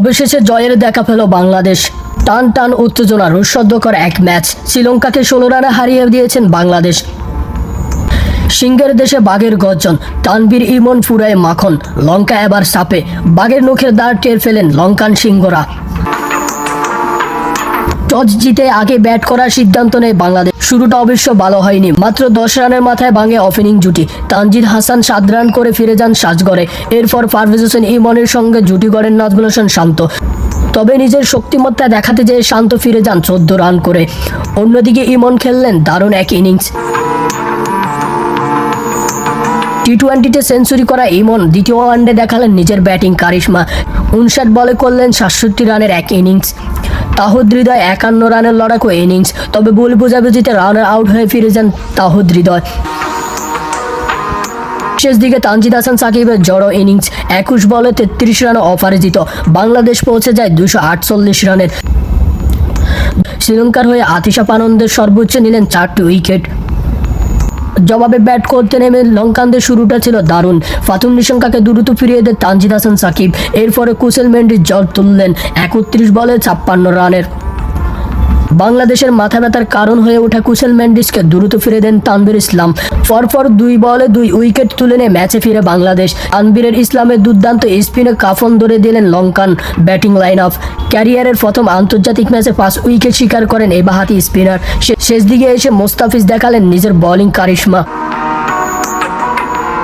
অবশেষে জয়ের দেখা পেল বাংলাদেশ। টান টান উত্তেজনা রুসদ্যকর এক ম্যাচ শ্রীলঙ্কাকে ষোলো রানে হারিয়ে দিয়েছেন বাংলাদেশ। সিংহের দেশে বাঘের গর্জন তানবীর ইমন ফুরায় মাখন, লঙ্কা এবার সাপে, বাঘের নখের দাঁড় টের ফেলেন লঙ্কান সিংহরা। টস জিতে আগে ব্যাট করার সিদ্ধান্ত নেয় বাংলাদেশ। শুরুটা অবশ্য ভালো হয়নি। মাত্র দশ রানের মাথায় ভাঙে ওপেনিং জুটি। তানজিদ হাসান সাত রান করে ফিরে যান সাজগড়ে। এরপর পারভেজ হোসেন ইমনের সঙ্গে জুটি গড়েন নাজমুল হোসেন শান্ত। তবে নিজের শক্তিমত্তা দেখাতে যেয়ে শান্ত ফিরে যান চোদ্দ রান করে। অন্যদিকে ইমন খেললেন দারুণ এক ইনিংস। টি টোয়েন্টিতে সেঞ্চুরি করা ইমন দ্বিতীয় ওয়ানডে দেখালেন নিজের ব্যাটিং কারিশমা। উনষাট বলে করলেন সাতষট্টি রানের এক ইনিংস। তাহুদ হৃদয় একান্ন রানের লড়াকু ইনিংস। তবে ভুল বোঝাবুঝিতে রানার আউট হয়ে ফিরে যান তাহদ্রিদয় হৃদয়। শেষ দিকে তানজিদ হাসান সাকিবের জড়ো ইনিংস, একুশ বলে তেত্রিশ রানে অপরাজিত বাংলাদেশ পৌঁছে যায় দুশো আটচল্লিশ রানের। শ্রীলঙ্কার হয়ে আতিশা পানন্দের সর্বোচ্চ নিলেন চারটি উইকেট। জবাবে ব্যাট করতে নেমে লঙ্কানদের শুরুটা ছিল দারুণ। ফাতুম নিশঙ্কাকে দ্রুত ফিরিয়ে দেয় তানজিদ হাসান সাকিব। এরপরে কুসেল মেন্ডির জল তুললেন একত্রিশ বলে ছাপ্পান্ন রানের। বাংলাদেশের মাথা ব্যথার কারণ হয়ে ওঠা কুশল ম্যান্ডিসকে দ্রুত ফিরে দেন তানভীর ইসলাম। পরপর দুই বলে দুই উইকেট তুলে নিয়ে ম্যাচে ফিরে বাংলাদেশ। তানভীরের ইসলামের দুর্দান্ত স্পিনে কাফন ধরে দিলেন লঙ্কান ব্যাটিং লাইন অফ ক্যারিয়ারের প্রথম আন্তর্জাতিক ম্যাচে পাঁচ উইকেট শিকার করেন এই বাহাতি স্পিনার শেষ দিকে এসে মোস্তাফিজ দেখালেন নিজের বোলিং কারিশমা।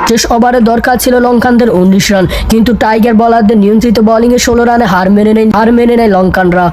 শেষ ওভারে দরকার ছিল লঙ্কানদের উনিশ রান, কিন্তু টাইগার বলারদের নিয়ন্ত্রিত বোলিংয়ে ষোলো রানে হার মেনে নেয় হার মেনে নেয় লঙ্কানরা।